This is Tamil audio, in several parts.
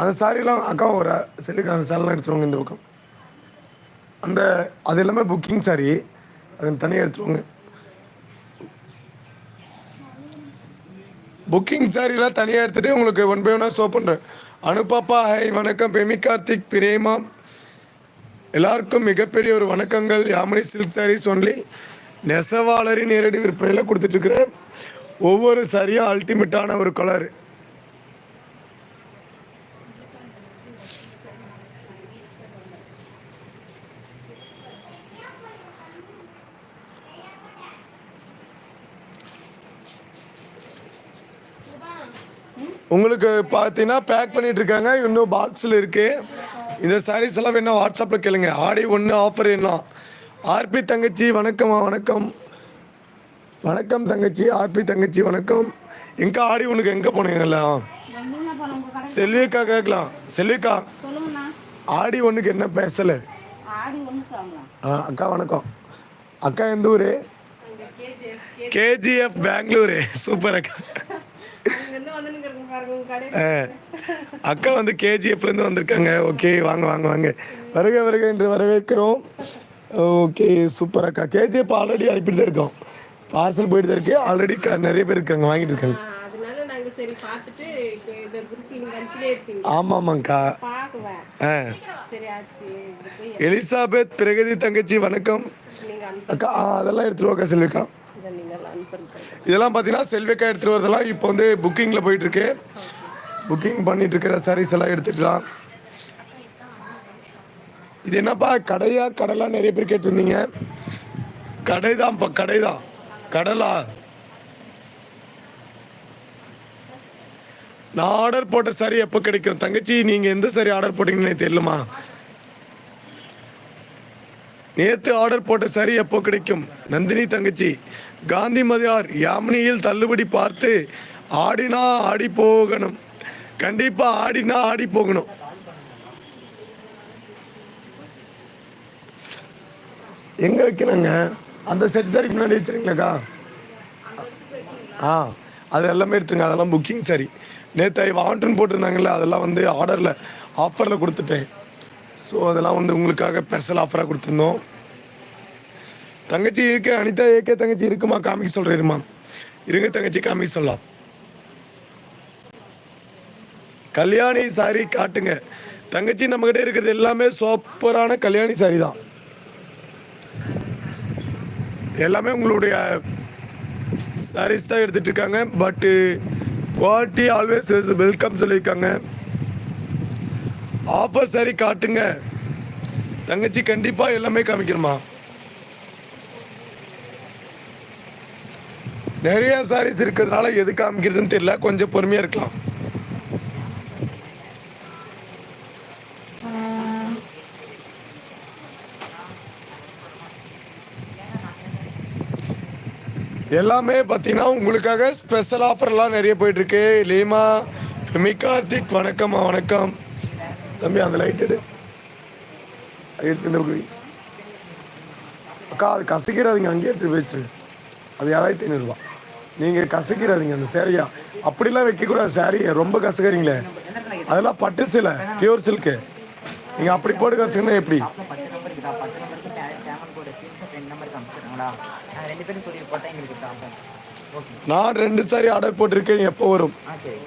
அந்த சாரிலாம் அக்கா ஒரு செல்லுக்கு அந்த சாரிலாம் எடுத்துருவாங்க இந்த பக்கம். அந்த அது எல்லாமே புக்கிங் சாரி அது தனியாக எடுத்துருவாங்க. புக்கிங் சாரிலாம் தனியாக எடுத்துகிட்டு உங்களுக்கு ஒன் பை ஒன்னாக ஷோ பண்ணுறேன் அனுப்பாப்பா ஹை வணக்கம். பெமி கார்த்திக் பிரேமா. எல்லாருக்கும் மிகப்பெரிய ஒரு வணக்கங்கள். யாமனி சில்க் சாரீஸ் ஒன்லி நெசவாளரின் நேரடி விற்பனையில் கொடுத்துட்ருக்குறேன் ஒவ்வொரு சரியாக அல்டிமேட்டான ஒரு கலர் உங்களுக்கு பார்த்தீங்கன்னா பேக் பண்ணிட்டு இருக்காங்க இன்னும் பாக்ஸில் இருக்கு. இந்த சாரீஸ் எல்லாம் வேணா வாட்ஸ்அப்பில் கேளுங்க. ஆடி ஒன்று ஆஃபர் என்ன? ஆர்பி தங்கச்சி வணக்கம்மா வணக்கம். வணக்கம் தங்கச்சி ஆர்பி தங்கச்சி வணக்கம். எங்கே ஆடி ஒன்றுக்கு எங்கே போனீங்கல்ல செல்விக்கா கேட்கலாம். செல்விக்கா ஆடி ஒன்றுக்கு என்ன பேசலை? ஆ, அக்கா வணக்கம். அக்கா எந்த ஊர்? கேஜிஎஃப் பெங்களூரு சூப்பர் அக்கா. அக்கா வந்து கேஜிஎஃப்லேருந்து வந்திருக்காங்க. ஓகே வாங்க வாங்க வாங்க. வருக வருக என்று வரவேற்கிறோம். ஓகே சூப்பர் அக்கா. கேஜிஎஃப் ஆல்ரெடி அனுப்பிட்டு தான் இருக்கோம். பார்சல் போயிட்டு தான் இருக்கு. ஆல்ரெடி நிறைய பேர் இருக்காங்க வாங்கிட்டு இருக்காங்க. ஆ, அதனால நாங்க சரி பார்த்துட்டு இப்போ இந்த குரூப் நீங்க அனுப்பிலே இருக்கீங்க ஆமாம் ஆமாங்க்கா பார்க்குவேன். ஆ. சரி ஆச்சு. இது போய் எலிசாபெத் பிரகதி தங்கச்சி வணக்கம். அக்கா அதெல்லாம் எடுத்துருவோக்கா செல்விக்கா. இதெல்லாம் பார்த்தீங்கன்னா செல்விக்கா எடுத்துகிட்டு வரதெல்லாம் இப்போ வந்து புக்கிங்கில் போயிட்டுருக்கு. புக்கிங் பண்ணிட்டு இருக்கிற சாரீஸ் எல்லாம் எடுத்துக்கலாம். இது என்னப்பா கடையா கடலா நிறைய பேர் கேட்டிருந்தீங்க. கடை தான்ப்பா கடை தான் கடலா. நான் ஆர்டர் போட்ட சாரி எப்போ கிடைக்கும்? தங்கச்சி நீங்கள் எந்த சாரி ஆர்டர் போட்டீங்கன்னு தெரியலமா நேற்று ஆர்டர் போட்ட சரி எப்போ கிடைக்கும்? நந்தினி தங்கச்சி. காந்தி மதியார் யாமினியில் தள்ளுபடி பார்த்து ஆடினா ஆடி போகணும். கண்டிப்பா ஆடினா ஆடி போகணும். எங்க வைக்கிறாங்க? அந்த செட் சரி முன்னாடி வச்சுருங்களேக்கா ஆ அது எல்லாமே எடுத்துருங்க. அதெல்லாம் புக்கிங் சரி. நேற்று வாண்டன் போட்டிருந்தாங்கல்ல அதெல்லாம் வந்து ஆர்டரில் ஆஃபரில் கொடுத்துட்டேன். ஸோ அதெல்லாம் வந்து உங்களுக்காக ஸ்பெஷல் ஆஃபராக கொடுத்துருந்தோம். தங்கச்சி இருக்கு அனிதா ஏகே தங்கச்சி இருக்குமா? காமிக்க சொல்றேருமா இருங்க தங்கச்சி காமிக்க சொல்லலாம். கல்யாணி சாரி காட்டுங்க. தங்கச்சி நம்மகிட்ட இருக்கிறது எல்லாமே சூப்பரான கல்யாணி சாரி தான். எல்லாமே உங்களுடைய சாரீஸ் தான் எடுத்துட்டு இருக்காங்க. பட்டு குவாலிட்டி ஆல்வேஸ் வெல்கம் சொல்லியிருக்காங்க. ஆஃபர் சாரி காட்டுங்க. தங்கச்சி கண்டிப்பாக எல்லாமே காமிக்கிறமா நிறைய சாரீஸ் இருக்கிறதுனால எது காமிக்கிறதுன்னு தெரியல. கொஞ்சம் பொறுமையா இருக்கலாம். எல்லாமே பார்த்தீங்கன்னா உங்களுக்காக ஸ்பெஷல் ஆஃபர்லாம் நிறைய போயிட்டுருக்கு. லீமா ஃபெமி கார்த்திக் வணக்கம்மா வணக்கம். தம்பி அந்த லைட் எடு. எடுத்து அக்கா அது கசிக்கிறாதீங்க. அங்கேயே எடுத்து போயிடுச்சு அது ஏழாயிரத்தி ஐநூறுரூவா நீங்கள் கசக்கிறாதீங்க அந்த சேரீயா அப்படிலாம் வைக்கக்கூடாது சேரீயை ரொம்ப கசக்கிறீங்களே. அதெல்லாம் பட்டு சில பியூர் சில்க்கு நீங்கள் அப்படி போட்டு கசக்குனா எப்படி? நான் ரெண்டு சாரி ஆர்டர் போட்டிருக்கேன் எப்போ வரும்? ஆ சரி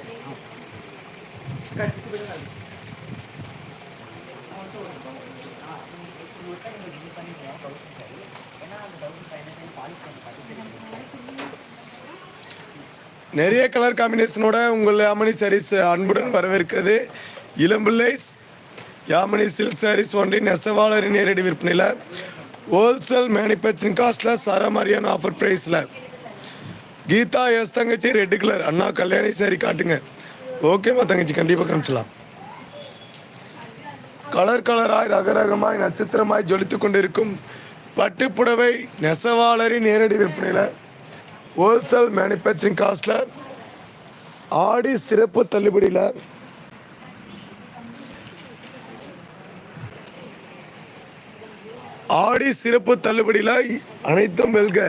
நிறைய கலர் காம்பினேஷனோட உங்கள் யாமனி சாரீஸ் அன்புடன் வரவேற்கிறது. இளம்பிள்ளை யாமினி சில்க் சாரீஸ் ஒன்றின் நெசவாளரின் நேரடி விற்பனையில் ஹோல்சேல் மேனுஃபேக்சரிங் காஸ்ட்டில் சரமாரியான ஆஃபர் ப்ரைஸில் கீதா எஸ் தங்கச்சி ரெட் கலர் அண்ணா கல்யாணி சாரி காட்டுங்க. ஓகேம்மா தங்கச்சி கண்டிப்பாக காமிச்சலாம் கலர் கலராய் ரகரகமாய் நட்சத்திரமாய் ஜொலித்து கொண்டிருக்கும் பட்டுப்புடவை நெசவாளரின் நேரடி விற்பனையில் ஹோல்சேல் மேனுஃபேக்சரிங் காஸ்ட்டில் ஆடி சிறப்பு தள்ளுபடியில் ஆடி சிறப்பு தள்ளுபடியில் அனைத்தும் வெல்க.